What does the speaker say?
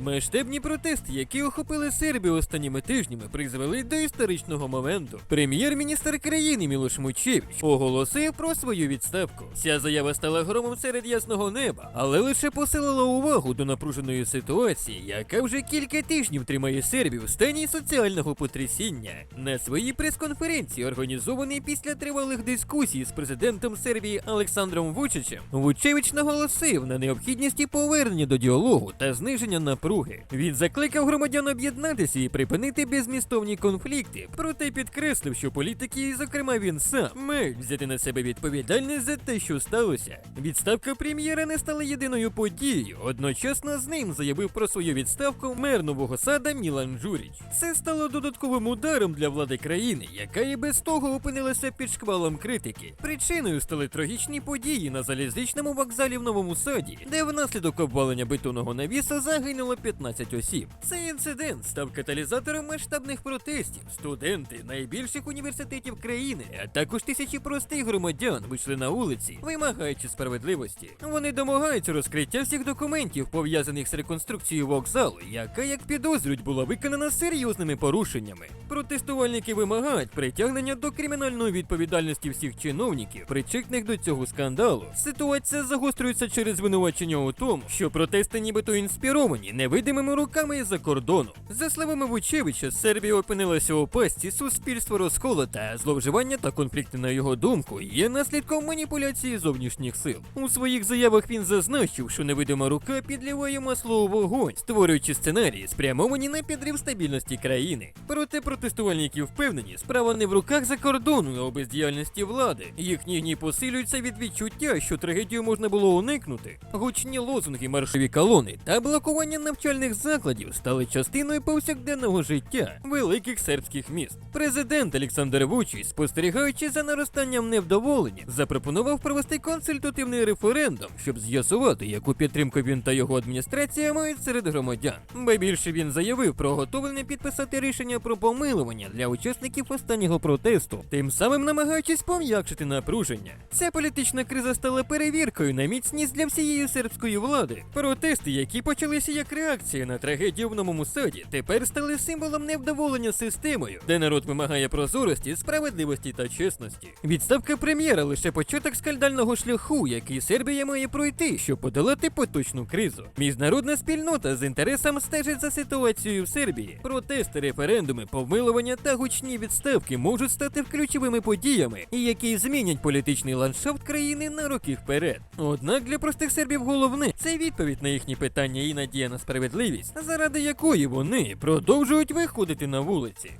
Масштабні протести, які охопили Сербію останніми тижнями, призвели до історичного моменту. Прем'єр-міністр країни Мілош Мучевич оголосив про свою відставку. Ця заява стала громом серед ясного неба, але лише посилила увагу до напруженої ситуації, яка вже кілька тижнів тримає Сербію в стані соціального потрясіння. На своїй прес-конференції, організованій після тривалих дискусій з президентом Сербії Олександром Вучичем, Вучевич наголосив на необхідності повернення до діалогу та зниження напруги. Він закликав громадян об'єднатися і припинити безмістовні конфлікти, проте підкреслив, що політики, і зокрема він сам, мають взяти на себе відповідальність за те, що сталося. Відставка прем'єра не стала єдиною подією. Одночасно з ним заявив про свою відставку мер Нового Сада Мілан Джуріч. Це стало додатковим ударом для влади країни, яка і без того опинилася під шквалом критики. Причиною стали трагічні події на залізничному вокзалі в Новому Саді, де внаслідок обвалення бетонного навіса загинуло 15 осіб. Цей інцидент став каталізатором масштабних протестів. Студенти найбільших університетів країни, а також тисячі простих громадян вийшли на вулиці, вимагаючи справедливості. Вони домагаються розкриття всіх документів, пов'язаних з реконструкцією вокзалу, яка, як підозрюють, була виконана серйозними порушеннями. Протестувальники вимагають притягнення до кримінальної відповідальності всіх чиновників, причетних до цього скандалу. Ситуація загострюється через звинувачення у тому, що протести нібито інспіровані невидимими руками з-за кордону. За словами Вучевича, Сербія опинилася у пастці суспільства розколота, а зловживання та конфлікти, на його думку, є наслідком маніпуляції зовнішніх сил. У своїх заявах він зазначив, що невидима рука підливає масло у вогонь, створюючи сценарії, спрямовані на підрив стабільності країни. Проте протестувальники впевнені, справа не в руках за кордону, а у бездіяльності влади. Їхні гні посилюються від відчуття, що трагедію можна було уникнути. Гучні лозунги, маршові колони та блокування навчальних закладів стали частиною повсякденного життя великих сербських міст. Президент Олександр Вучич, спостерігаючи за наростанням невдоволення, запропонував провести консультативний референдум, щоб з'ясувати, яку підтримку він та його адміністрація мають серед громадян. Ба більше він заявив про готовлене підписати рішення про помилування для учасників останнього протесту, тим самим намагаючись пом'якшити напруження. Ця політична криза стала перевіркою на міцність для всієї сербської влади. Протести, які почалися як реакція на трагедію в новому саді, тепер стали символом невдоволення системою, де народ вимагає прозорості, справедливості та чесності. Відставка прем'єра лише початок скандального шляху, який Сербія має пройти, щоб подолати поточну кризу. Міжнародна спільнота з інтересом стежить за ситуацією в Сербії. Протести, референдуми, помилування та гучні відставки можуть стати ключовими подіями, і які змінять політичний ландшафт країни на роки вперед. Однак для простих сербів головне це відповідь на їхні питання і надія на справедливість, заради якої вони продовжують виходити на вулиці.